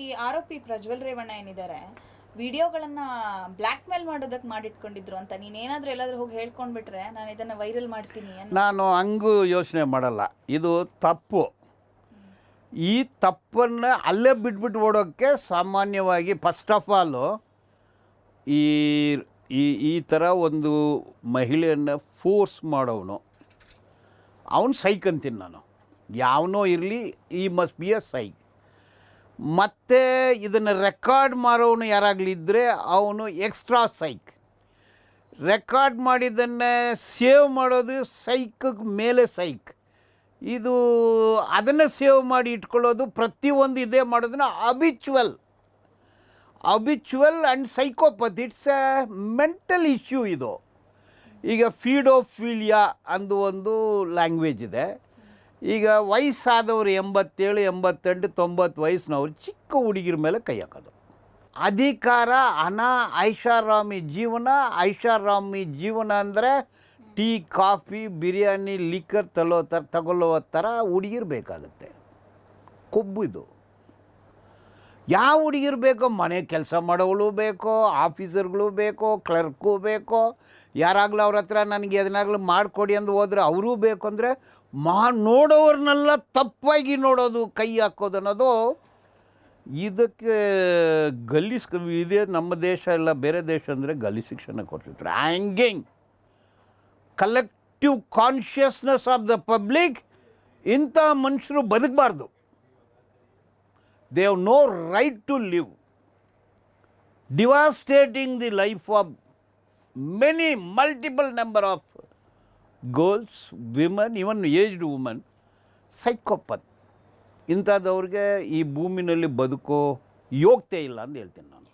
ಈ ಆರೋಪಿ ಪ್ರಜ್ವಲ್ ರೇವಣ್ಣ ಏನಿದ್ದಾರೆ, ವಿಡಿಯೋಗಳನ್ನ ಬ್ಲ್ಯಾಕ್ ಮೇಲ್ ಮಾಡೋದಕ್ಕೆ ಮಾಡಿಟ್ಕೊಂಡಿದ್ರು ಅಂತ. ನೀನೇನಾದ್ರೂ ಎಲ್ಲಾದ್ರೂ ಹೋಗಿ ಹೇಳ್ಕೊಂಡ್ಬಿಟ್ರೆ ನಾನು ಇದನ್ನ ವೈರಲ್ ಮಾಡ್ತೀನಿ ನಾನು ಹಂಗೂ ಯೋಚನೆ ಮಾಡಲ್ಲ. ಇದು ತಪ್ಪು. ಈ ತಪ್ಪನ್ನು ಅಲ್ಲೇ ಬಿಟ್ಬಿಟ್ಟು ಓಡೋಕ್ಕೆ ಸಾಮಾನ್ಯವಾಗಿ ಫಸ್ಟ್ ಆಫ್ ಆಲು ಈ ಈ ಈ ಥರ ಒಂದು ಮಹಿಳೆಯನ್ನು ಫೋರ್ಸ್ ಮಾಡೋವನು. ಅವನು ಸೈಕ್ ಅಂತೀನಿ ನಾನು. ಯಾವನೋ ಇರಲಿ ಈ ಮಸ್ಟ್ ಬಿ ಎ ಸೈಕ್ ಮತ್ತು ಇದನ್ನು ರೆಕಾರ್ಡ್ ಮಾಡೋನು ಯಾರಾಗಲಿದ್ದರೆ ಅವನು ಎಕ್ಸ್ಟ್ರಾ ಸೈಕ್. ರೆಕಾರ್ಡ್ ಮಾಡಿದ್ದನ್ನು ಸೇವ್ ಮಾಡೋದು ಸೈಕ್ ಮೇಲೆ ಸೈಕ್. ಇದು ಅದನ್ನು ಸೇವ್ ಮಾಡಿ ಇಟ್ಕೊಳ್ಳೋದು ಪ್ರತಿಯೊಂದು ಇದೇ ಮಾಡೋದನ್ನ habitual. Habitual and psychopathy, it's a mental issue ಇದು. ಈಗ ಫೀಡೋಫೀಲಿಯಾ ಅಂದು ಒಂದು ಲ್ಯಾಂಗ್ವೇಜ್ ಇದೆ. ಈಗ ವಯಸ್ಸಾದವರು ಎಂಬತ್ತೇಳು, ಎಂಬತ್ತೆಂಟು, ತೊಂಬತ್ತು ವಯಸ್ಸಿನವ್ರು ಚಿಕ್ಕ ಹುಡುಗಿರ ಮೇಲೆ ಕೈ ಹಾಕೋದು. ಅಧಿಕಾರ, ಹಣ, ಐಷಾರಾಮಿ ಜೀವನ ಐಷಾರಾಮಿ ಜೀವನ ಅಂದರೆ ಟೀ, ಕಾಫಿ, ಬಿರಿಯಾನಿ ಲಿಕ್ಕರ್ ತಲೋ ಥರ ತಗೊಳ್ಳೋ ಥರ ಹುಡುಗಿರು ಬೇಕಾಗುತ್ತೆ. ಕೊಬ್ಬು ಇದು. ಯಾವ ಹುಡುಗಿರು ಬೇಕೋ ಮನೆ ಕೆಲಸ ಮಾಡೋಳು ಬೇಕೋ, ಆಫೀಸರ್ಗಳು ಬೇಕೋ, ಕ್ಲರ್ಕು ಬೇಕೋ, ಯಾರಾಗಲೂ ಅವ್ರ ಹತ್ರ ನನಗೆ ಅದನ್ನಾಗಲೂ ಮಾಡಿಕೊಡಿ ಅಂದು ಹೋದ್ರೆ ಅವರೂ ಬೇಕು ಅಂದರೆ ಮಾ ನೋಡೋರ್ನೆಲ್ಲ ತಪ್ಪಾಗಿ ನೋಡೋದು, ಕೈ ಹಾಕೋದು ಅನ್ನೋದು ಇದಕ್ಕೆ ಗಲ್ಲಿ ಇದೇ ನಮ್ಮ ದೇಶ ಎಲ್ಲ ಬೇರೆ ದೇಶ ಅಂದರೆ ಗಲ್ಲಿ ಶಿಕ್ಷಣ ಕೊಡ್ತಿದ್ರು. Hanging? Collective consciousness of the public ಇಂಥ ಮನುಷ್ಯರು ಬದುಕಬಾರ್ದು. They have no right to live devastating the life of many multiple number of girls women even aged woman psychopath ಇಂಥದ್ದವ್ರಿಗೆ ಈ ಭೂಮಿನಲ್ಲಿ ಬದುಕೋ ಯೋಗ್ಯತೆ ಇಲ್ಲ ಅಂತ ಹೇಳ್ತೀನಿ ನಾನು.